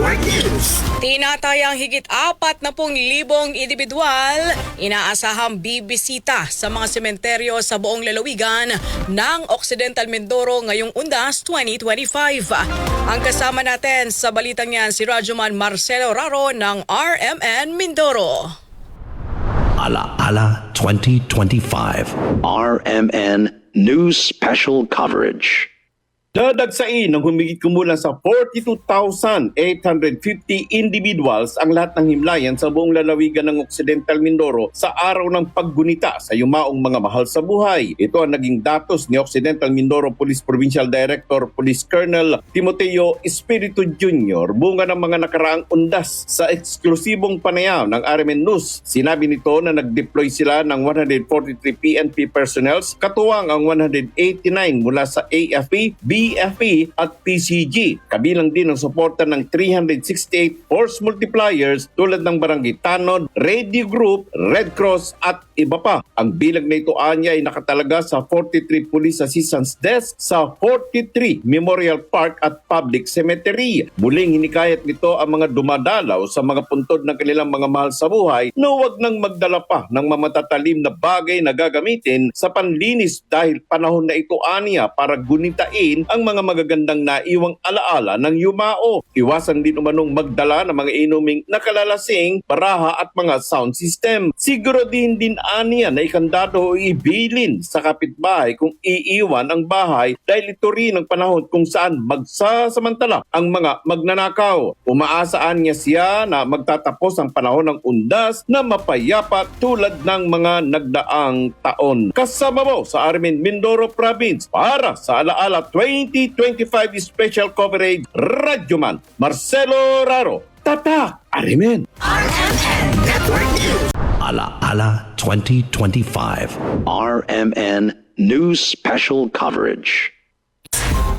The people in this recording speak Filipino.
Network News. Tinatayang higit apat na pong libong individual inaasahang bibisita sa mga sementeryo sa buong lalawigan ng Occidental Mindoro ngayong Undas 2025. Ang kasama natin sa balitang yan si Rajuman Marcelo Raro ng RMN Mindoro. Ala Ala 2025 RMN News Special Coverage. Dadagsain ng humigit kumulang sa 42,850 individuals ang lahat ng himlayan sa buong lalawigan ng Occidental Mindoro sa araw ng paggunita sa yumaong mga mahal sa buhay. Ito ang naging datos ni Occidental Mindoro Police Provincial Director Police Colonel Timoteo Espiritu Jr. bunga ng mga nakaraang undas sa eksklusibong panayaw ng RMN News. Sinabi nito na nag-deploy sila ng 143 PNP personnels katuwang ang 189 mula sa AFP, BFP at PCG. Kabilang din ang suporta ng 368 force multipliers tulad ng Barangay Tanod, Radio Group, Red Cross at iba pa. Ang bilang na ito anya ay nakatalaga sa 43 Police Assistance Desk sa 43 Memorial Park at Public Cemetery. Muling hinikayat nito ang mga dumadalaw sa mga puntod ng kanilang mga mahal sa buhay na huwag nang magdala pa ng mamatatalim na bagay na gagamitin sa panlinis dahil panahon na ito anya para gunitain ang mga magagandang naiwang alaala ng yumao. Iwasan din umanong magdala ng mga inuming nakalalasing, baraha at mga sound system. Siguro din din aniya na ikandado o ibilin sa kapitbahay kung iiwan ang bahay dahil ito rin ang panahon kung saan magsasamantala ang mga magnanakaw. Umaasaan niya siya na magtatapos ang panahon ng undas na mapayapa tulad ng mga nagdaang taon. Kasama mo sa Armin Mindoro Province para sa Alaala 2025 Special Coverage Radyoman Marcelo Raro. Tatak! Arimen! RMN Network News. Ala Ala 2025 RMN News Special Coverage.